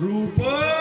Rupa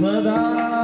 सदा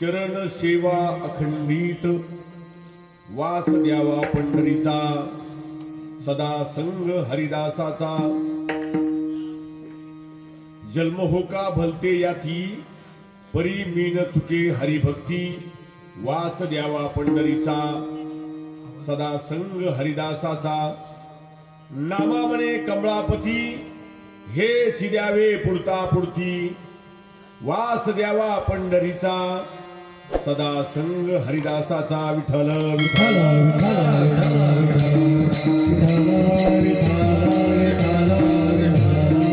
चरण सेवा अखंडित वास द्यावा पंढरीचा सदा संग हरिदासाचा. जन्म हो का भलते याती परी मीन चुके हरिभक्ती वास द्यावा पंढरीचा सदा संग हरिदासाचा. नामा म्हणे कमळापती हे चिद्यावे पुरता पुरती. वास द्यावा पंढरीचा सदा संग हरिदासाचा विठ्ठल विठ्ठल विठ्ठल विठ्ठल विठ्ठल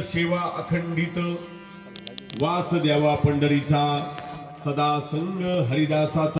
सेवा अखंडित. वास द्यावा पंढरीचा सदा संग हरिदासाचा.